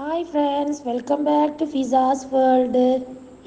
Hi friends welcome back to Fiza's world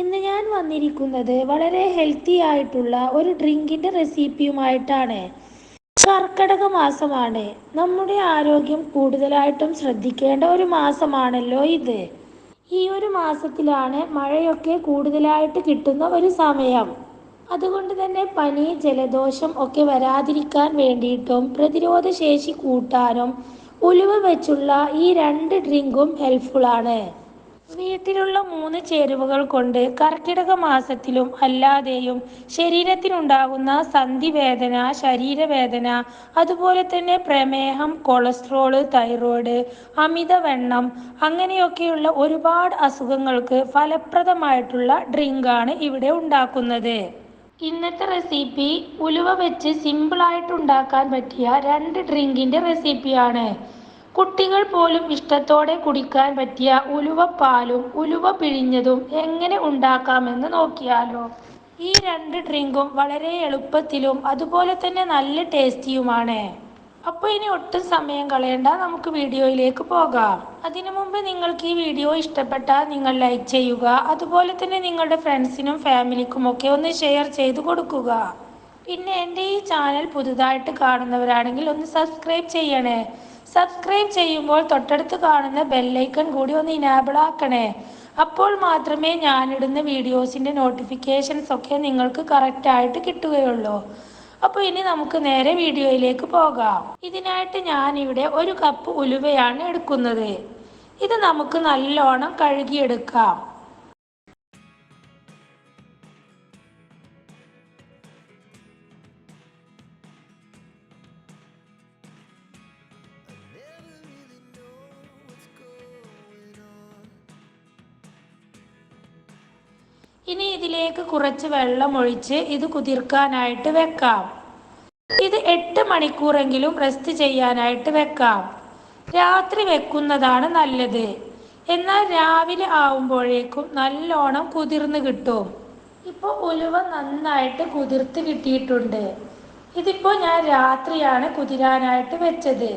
ഇന്ന് ഞാൻ വന്നിരിക്കുന്നത് വളരെ ഹെൽത്തി ആയിട്ടുള്ള ഒരു ഡ്രിങ്കിന്റെ റെസിപ്പിയുമായിട്ടാണ്. കർക്കടക മാസമാണ്. നമ്മുടെ ആരോഗ്യം കൂടുതലായിട്ടും ശ്രദ്ധിക്കേണ്ട ഒരു മാസമാണല്ലോ ഇത്. ഈ ഒരു മാസത്തിലാണ് മഴയൊക്കെ കൂടുതലായിട്ട് കിട്ടുന്ന ഒരു സമയം. അതുകൊണ്ട് തന്നെ പനി ജലദോഷം ഒക്കെ വരാതിരിക്കാൻ വേണ്ടിയിട്ടും പ്രതിരോധ ശേഷി കൂട്ടാനും ഉലുവ വെച്ചുള്ള ഈ രണ്ട് ഡ്രിങ്കും ഹെൽപ്ഫുള്ളാണ് വീട്ടിലുള്ള മൂന്ന് ചേരുവകൾ കൊണ്ട് കർക്കിടക മാസത്തിലും അല്ലാതെയും ശരീരത്തിനുണ്ടാകുന്ന സന്ധിവേദന ശരീരവേദന അതുപോലെ തന്നെ പ്രമേഹം കൊളസ്ട്രോൾ തൈറോയ്ഡ് അമിതവെണ്ണം അങ്ങനെയൊക്കെയുള്ള ഒരുപാട് അസുഖങ്ങൾക്ക് ഫലപ്രദമായിട്ടുള്ള ഡ്രിങ്കാണ് ഇവിടെ ഉണ്ടാക്കുന്നത്. ഇന്നത്തെ റെസിപ്പി ഉലുവ വെച്ച് സിമ്പിൾ ആയിട്ട് ഉണ്ടാക്കാൻ പറ്റിയ രണ്ട് ഡ്രിങ്കിന്റെ റെസിപ്പിയാണ് കുട്ടികൾ പോലും ഇഷ്ടത്തോടെ കുടിക്കാൻ പറ്റിയ ഉലുവ പാലും ഉലുവ പിഴിഞ്ഞതും എങ്ങനെ ഉണ്ടാക്കാമെന്ന് നോക്കിയാലോ. ഈ രണ്ട് ഡ്രിങ്കും വളരെ എളുപ്പത്തിലും അതുപോലെ തന്നെ നല്ല ടേസ്റ്റിയുമാണ് അപ്പോൾ ഇനി ഒട്ടും സമയം കളയണ്ട. നമുക്ക് വീഡിയോയിലേക്ക് പോകാം. അതിനു മുമ്പ് നിങ്ങൾക്ക് ഈ വീഡിയോ ഇഷ്ടപ്പെട്ടാൽ നിങ്ങൾ ലൈക്ക് ചെയ്യുക. അതുപോലെ തന്നെ നിങ്ങളുടെ ഫ്രണ്ട്സിനും ഫാമിലിക്കും ഒക്കെ ഒന്ന് ഷെയർ ചെയ്ത് കൊടുക്കുക. പിന്നെ എന്റെ ഈ ചാനൽ പുതുതായിട്ട് കാണുന്നവരാണെങ്കിൽ ഒന്ന് സബ്സ്ക്രൈബ് ചെയ്യണേ. സബ്സ്ക്രൈബ് ചെയ്യുമ്പോൾ തൊട്ടടുത്ത് കാണുന്ന ബെല്ലൈക്കൺ കൂടി ഒന്ന് ഇനാബിൾ ആക്കണേ. അപ്പോൾ മാത്രമേ ഞാനിടുന്ന വീഡിയോസിന്റെ നോട്ടിഫിക്കേഷൻസ് ഒക്കെ നിങ്ങൾക്ക് കറക്റ്റായിട്ട് കിട്ടുകയുള്ളൂ. അപ്പോൾ ഇനി നമുക്ക് നേരെ വീഡിയോയിലേക്ക് പോകാം. ഇതിനായിട്ട് ഞാനിവിടെ ഒരു കപ്പ് ഉലുവയാണ് എടുക്കുന്നത്. ഇത് നമുക്ക് നല്ലോണം കഴുകിയെടുക്കാം. ഇനി ഇതിലേക്ക് കുറച്ച് വെള്ളം ഒഴിച്ച് ഇത് കുതിർക്കാനായിട്ട് വെക്കാം. മണിക്കൂറെങ്കിലും റെസ്റ്റ് ചെയ്യാനായിട്ട് വെക്കാം. രാത്രി വെക്കുന്നതാണ് നല്ലത്. എന്നാൽ രാവിലെ ആവുമ്പോഴേക്കും നല്ലോണം കുതിർന്ന് കിട്ടും. ഇപ്പോൾ ഉലുവ നന്നായിട്ട് കുതിർത്ത് കിട്ടിയിട്ടുണ്ട്. ഇതിപ്പോൾ ഞാൻ രാത്രിയാണ് കുതിരാനായിട്ട് വെച്ചത്.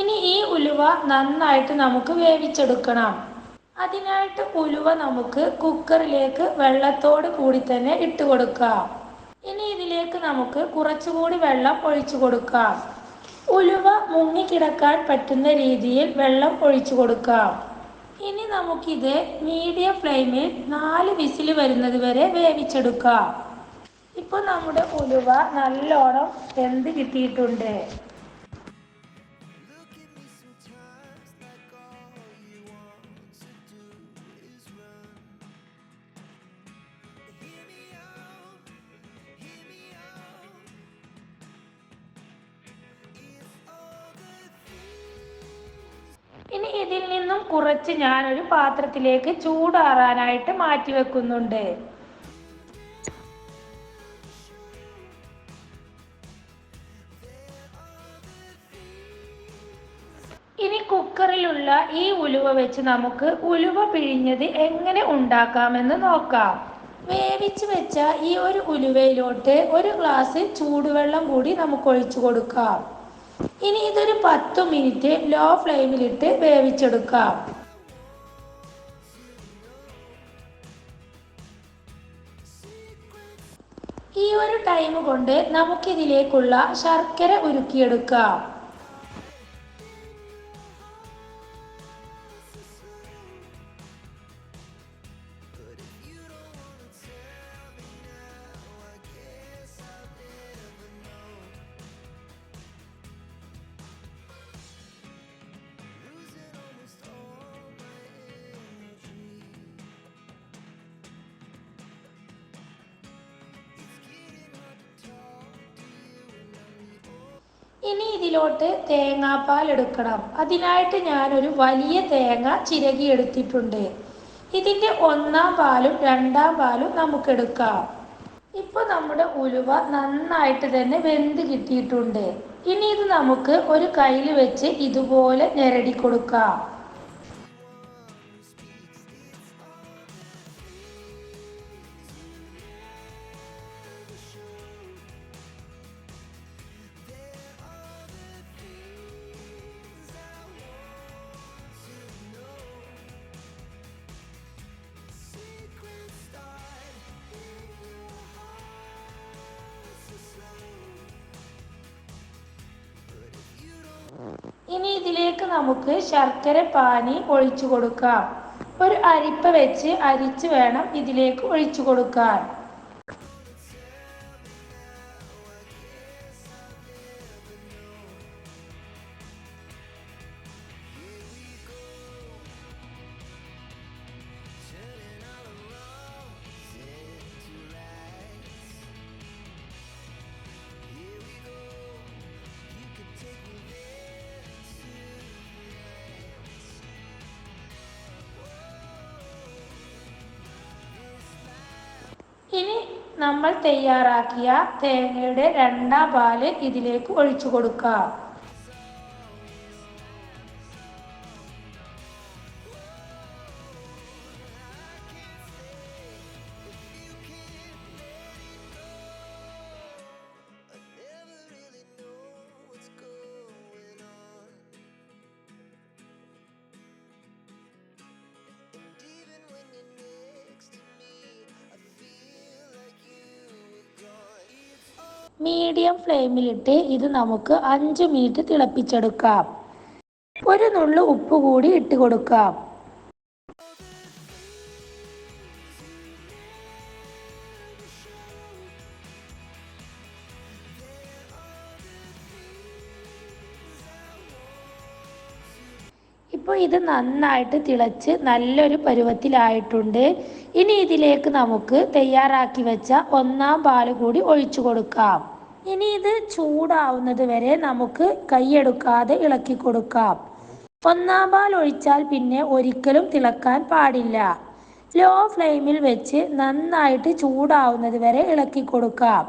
ഇനി ഈ ഉലുവ നന്നായിട്ട് നമുക്ക് വേവിച്ചെടുക്കണം. അതിനായിട്ട് ഉലുവ നമുക്ക് കുക്കറിലേക്ക് വെള്ളത്തോട് കൂടി തന്നെ ഇട്ട് കൊടുക്കാം. ഇതിലേക്ക് നമുക്ക് കുറച്ചുകൂടി വെള്ളം ഒഴിച്ചു കൊടുക്കാം. ഉലുവ മുങ്ങിക്കിടക്കാൻ പറ്റുന്ന രീതിയിൽ വെള്ളം ഒഴിച്ചു കൊടുക്കാം. ഇനി നമുക്കിത് മീഡിയം ഫ്ലെയിമിൽ നാല് വിസിൽ വരുന്നത് വരെ വേവിച്ചെടുക്കാം. ഇപ്പോൾ നമ്മുടെ ഉലുവ നല്ലോണം വെന്ത് കിട്ടിയിട്ടുണ്ട്. ഇതിൽ നിന്നും കുറച്ച് ഞാൻ ഒരു പാത്രത്തിലേക്ക് ചൂടാറാനായിട്ട് മാറ്റി വെക്കുന്നുണ്ട്. ഇനി കുക്കറിലുള്ള ഈ ഉലുവ വെച്ച് നമുക്ക് ഉലുവ പിഴിഞ്ഞത് എങ്ങനെ ഉണ്ടാക്കാമെന്ന് നോക്കാം. വേവിച്ച് വെച്ച ഈ ഒരു ഉലുവയിലോട്ട് ഒരു ഗ്ലാസ് ചൂടുവെള്ളം കൂടി നമുക്ക് ഒഴിച്ചു കൊടുക്കാം. ഇനി ഇതൊരു പത്ത് മിനിറ്റ് ലോ ഫ്ലെയിമിലിട്ട് വേവിച്ചെടുക്കാം. ഈ ഒരു ടൈം കൊണ്ട് നമുക്കിതിലേക്കുള്ള ശർക്കര ഉരുക്കിയെടുക്കാം. ഇനി ഇതിലോട്ട് തേങ്ങാപ്പാൽ എടുക്കണം. അതിനായിട്ട് ഞാനൊരു വലിയ തേങ്ങ ചിരകി എടുത്തിട്ടുണ്ട് ഇതിന്റെ ഒന്നാം പാലും രണ്ടാം പാലും നമുക്ക് എടുക്കാം ഇപ്പോൾ നമ്മുടെ ഉലുവ നന്നായിട്ട് തന്നെ വെന്ത് കിട്ടിയിട്ടുണ്ട്. ഇനി ഇത് നമുക്ക് ഒരു കയ്യിൽ വെച്ച് ഇതുപോലെ ഞെരടി കൊടുക്കാം. ഇനി ഇതിലേക്ക് നമുക്ക് ശർക്കര പാനി ഒഴിച്ചു കൊടുക്കാം. ഒരു അരിപ്പ വെച്ച് അരിച്ച് വേണം ഇതിലേക്ക് ഒഴിച്ചു കൊടുക്കാൻ. ഇനി നമ്മൾ തയ്യാറാക്കിയ തേങ്ങയുടെ രണ്ടാം പാൽ ഇതിലേക്ക് ഒഴിച്ചു കൊടുക്കാം. മീഡിയം ഫ്ലെയിമിലിട്ട് ഇത് നമുക്ക് അഞ്ച് മിനിറ്റ് തിളപ്പിച്ചെടുക്കാം. ഒരു നുള്ളു ഉപ്പ് കൂടി ഇട്ട് കൊടുക്കാം. ഇപ്പോൾ ഇത് നന്നായിട്ട് തിളച്ച് നല്ലൊരു പരുവത്തിലായിട്ടുണ്ട്. ഇനി ഇതിലേക്ക് നമുക്ക് തയ്യാറാക്കി വെച്ച ഒന്നാം പാൽ കൂടി ഒഴിച്ചു കൊടുക്കാം. ഇനി ഇത് ചൂടാവുന്നത് വരെ നമുക്ക് കൈയെടുക്കാതെ ഇളക്കി കൊടുക്കാം. ഒന്നാം പാൽ ഒഴിച്ചാൽ പിന്നെ ഒരിക്കലും തിളക്കാൻ പാടില്ല. ലോ ഫ്ലെയിമിൽ വെച്ച് നന്നായിട്ട് ചൂടാവുന്നത് വരെ ഇളക്കി കൊടുക്കാം.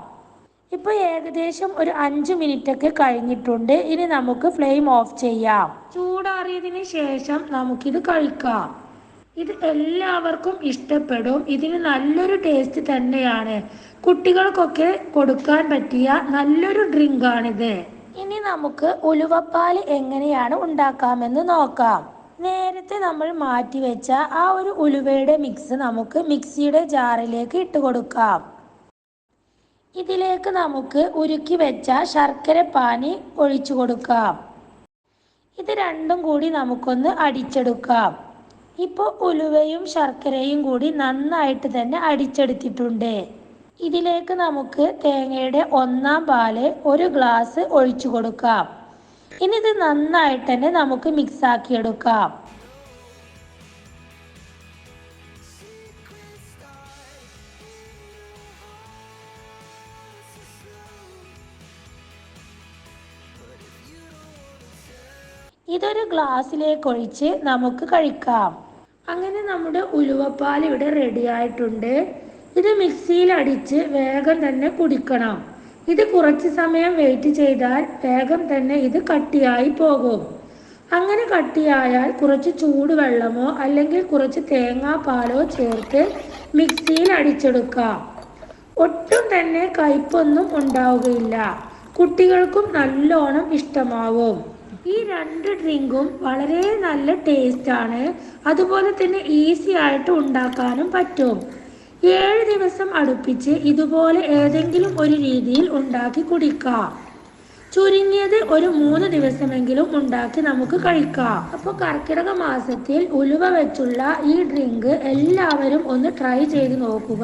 ഇപ്പോൾ ഏകദേശം ഒരു അഞ്ച് മിനിറ്റ് ഒക്കെ കഴിഞ്ഞിട്ടുണ്ട്. ഇനി നമുക്ക് ഫ്ലെയിം ഓഫ് ചെയ്യാം. ചൂടാറിയതിന് ശേഷം നമുക്കിത് കഴിക്കാം. ഇത് എല്ലാവർക്കും ഇഷ്ടപ്പെടും. ഇതിന് നല്ലൊരു ടേസ്റ്റ് തന്നെയാണ്. കുട്ടികൾക്കൊക്കെ കൊടുക്കാൻ പറ്റിയ നല്ലൊരു ഡ്രിങ്ക് ആണിത്. ഇനി നമുക്ക് ഉലുവപ്പാൽ എങ്ങനെയാണ് ഉണ്ടാക്കാമെന്ന് നോക്കാം. നേരത്തെ നമ്മൾ മാറ്റി വെച്ച ആ ഒരു ഉലുവയുടെ മിക്സ് നമുക്ക് മിക്സിയുടെ ജാറിലേക്ക് ഇട്ട് കൊടുക്കാം. ഇതിലേക്ക് നമുക്ക് ഉരുക്കി വെച്ച ശർക്കര പാനി ഒഴിച്ചു കൊടുക്കാം. ഇത് രണ്ടും കൂടി നമുക്കൊന്ന് അടിച്ചെടുക്കാം. ഇപ്പോൾ ഉലുവയും ശർക്കരയും കൂടി നന്നായിട്ട് തന്നെ അടിച്ചെടുത്തിട്ടുണ്ട്. ഇതിലേക്ക് നമുക്ക് തേങ്ങയുടെ ഒന്നാം പാൽ ഒരു ഗ്ലാസ് ഒഴിച്ചു കൊടുക്കാം. ഇനി ഇത് നന്നായിട്ട് തന്നെ നമുക്ക് മിക്സ് ആക്കിയെടുക്കാം ഇതൊരു ഗ്ലാസ്സിലേക്ക് ഒഴിച്ച് നമുക്ക് കഴിക്കാം. അങ്ങനെ നമ്മുടെ ഉലുവപ്പാൽ ഇവിടെ റെഡി ആയിട്ടുണ്ട്. ഇത് മിക്സിയിൽ അടിച്ച് വേഗം തന്നെ കുടിക്കണം. ഇത് കുറച്ച് സമയം വെയിറ്റ് ചെയ്താൽ വേഗം തന്നെ ഇത് കട്ടിയായി പോകും. അങ്ങനെ കട്ടിയായാൽ കുറച്ച് ചൂടുവെള്ളമോ അല്ലെങ്കിൽ കുറച്ച് തേങ്ങാപ്പാലോ ചേർത്ത് മിക്സിയിൽ അടിച്ചെടുക്കാം. ഒട്ടും തന്നെ കയ്പൊന്നും ഉണ്ടാവുകയില്ല. കുട്ടികൾക്കും നല്ലോണം ഇഷ്ടമാവും. ഈ രണ്ട് ഡ്രിങ്കും വളരെ നല്ല ടേസ്റ്റ് ആണ് അതുപോലെ തന്നെ ഈസി ആയിട്ട് ഉണ്ടാക്കാനും പറ്റും. ഏഴ് ദിവസം അടുപ്പിച്ച് ഇതുപോലെ ഏതെങ്കിലും ഒരു രീതിയിൽ ഉണ്ടാക്കി കുടിക്കാം. ചുരുങ്ങിയത് ഒരു മൂന്ന് ദിവസമെങ്കിലും ഉണ്ടാക്കി നമുക്ക് കഴിക്കാം. അപ്പോൾ കർക്കിടക മാസത്തിൽ ഉലുവ വെച്ചുള്ള ഈ ഡ്രിങ്ക് എല്ലാവരും ഒന്ന് ട്രൈ ചെയ്ത് നോക്കുക.